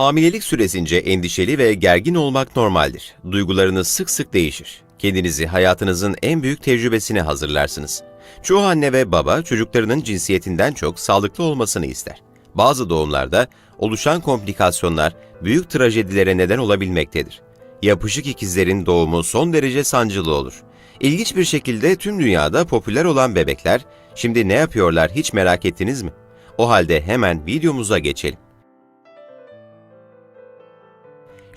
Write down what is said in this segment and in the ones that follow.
Hamilelik süresince endişeli ve gergin olmak normaldir. Duygularınız sık sık değişir. Kendinizi hayatınızın en büyük tecrübesine hazırlarsınız. Çoğu anne ve baba çocuklarının cinsiyetinden çok sağlıklı olmasını ister. Bazı doğumlarda oluşan komplikasyonlar büyük trajedilere neden olabilmektedir. Yapışık ikizlerin doğumu son derece sancılı olur. İlginç bir şekilde tüm dünyada popüler olan bebekler şimdi ne yapıyorlar hiç merak ettiniz mi? O halde hemen videomuza geçelim.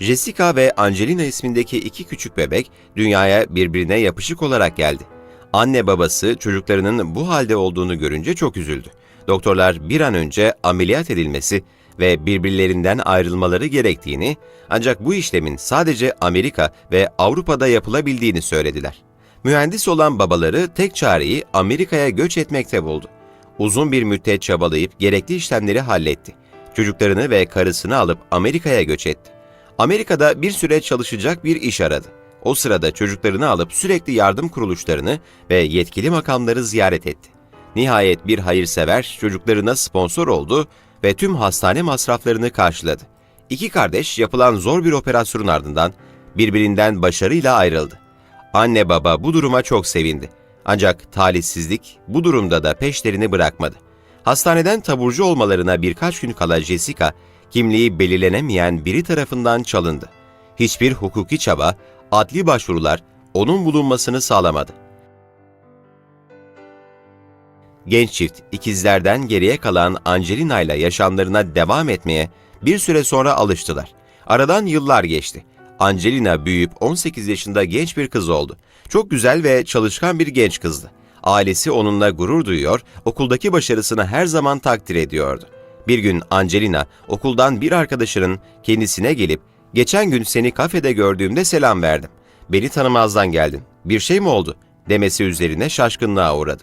Jessica ve Angelina ismindeki iki küçük bebek dünyaya birbirine yapışık olarak geldi. Anne babası çocuklarının bu halde olduğunu görünce çok üzüldü. Doktorlar bir an önce ameliyat edilmesi ve birbirlerinden ayrılmaları gerektiğini ancak bu işlemin sadece Amerika ve Avrupa'da yapılabildiğini söylediler. Mühendis olan babaları tek çareyi Amerika'ya göç etmekte buldu. Uzun bir müddet çabalayıp gerekli işlemleri halletti. Çocuklarını ve karısını alıp Amerika'ya göç etti. Amerika'da bir süre çalışacak bir iş aradı. O sırada çocuklarını alıp sürekli yardım kuruluşlarını ve yetkili makamları ziyaret etti. Nihayet bir hayırsever çocuklarına sponsor oldu ve tüm hastane masraflarını karşıladı. İki kardeş yapılan zor bir operasyonun ardından birbirinden başarıyla ayrıldı. Anne baba bu duruma çok sevindi. Ancak talihsizlik bu durumda da peşlerini bırakmadı. Hastaneden taburcu olmalarına birkaç gün kala Jessica, kimliği belirlenemeyen biri tarafından çalındı. Hiçbir hukuki çaba, adli başvurular onun bulunmasını sağlamadı. Genç çift ikizlerden geriye kalan Angelina ile yaşamlarına devam etmeye bir süre sonra alıştılar. Aradan yıllar geçti. Angelina büyüyüp 18 yaşında genç bir kız oldu. Çok güzel ve çalışkan bir genç kızdı. Ailesi onunla gurur duyuyor, okuldaki başarısını her zaman takdir ediyordu. Bir gün Angelina okuldan bir arkadaşının kendisine gelip "Geçen gün seni kafede gördüğümde selam verdim. Beni tanımazdan geldin. Bir şey mi oldu?" demesi üzerine şaşkınlığa uğradı.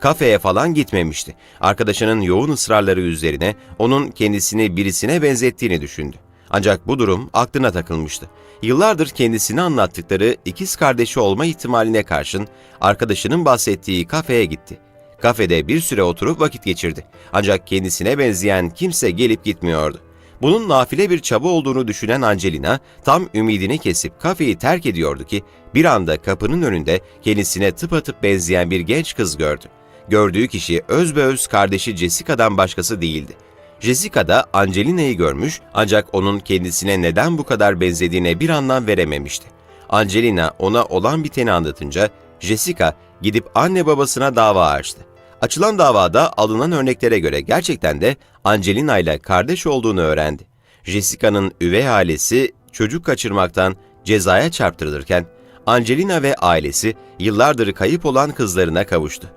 Kafeye falan gitmemişti. Arkadaşının yoğun ısrarları üzerine onun kendisini birisine benzettiğini düşündü. Ancak bu durum aklına takılmıştı. Yıllardır kendisine anlattıkları ikiz kardeşi olma ihtimaline karşın arkadaşının bahsettiği kafeye gitti. Kafede bir süre oturup vakit geçirdi. Ancak kendisine benzeyen kimse gelip gitmiyordu. Bunun nafile bir çaba olduğunu düşünen Angelina tam ümidini kesip kafeyi terk ediyordu ki bir anda kapının önünde kendisine tıpatıp benzeyen bir genç kız gördü. Gördüğü kişi özbeöz kardeşi Jessica'dan başkası değildi. Jessica da Angelina'yı görmüş ancak onun kendisine neden bu kadar benzediğine bir anlam verememişti. Angelina ona olan biteni anlatınca Jessica gidip anne babasına dava açtı. Açılan davada alınan örneklere göre gerçekten de Angelina ile kardeş olduğunu öğrendi. Jessica'nın üvey ailesi çocuk kaçırmaktan cezaya çarptırılırken Angelina ve ailesi yıllardır kayıp olan kızlarına kavuştu.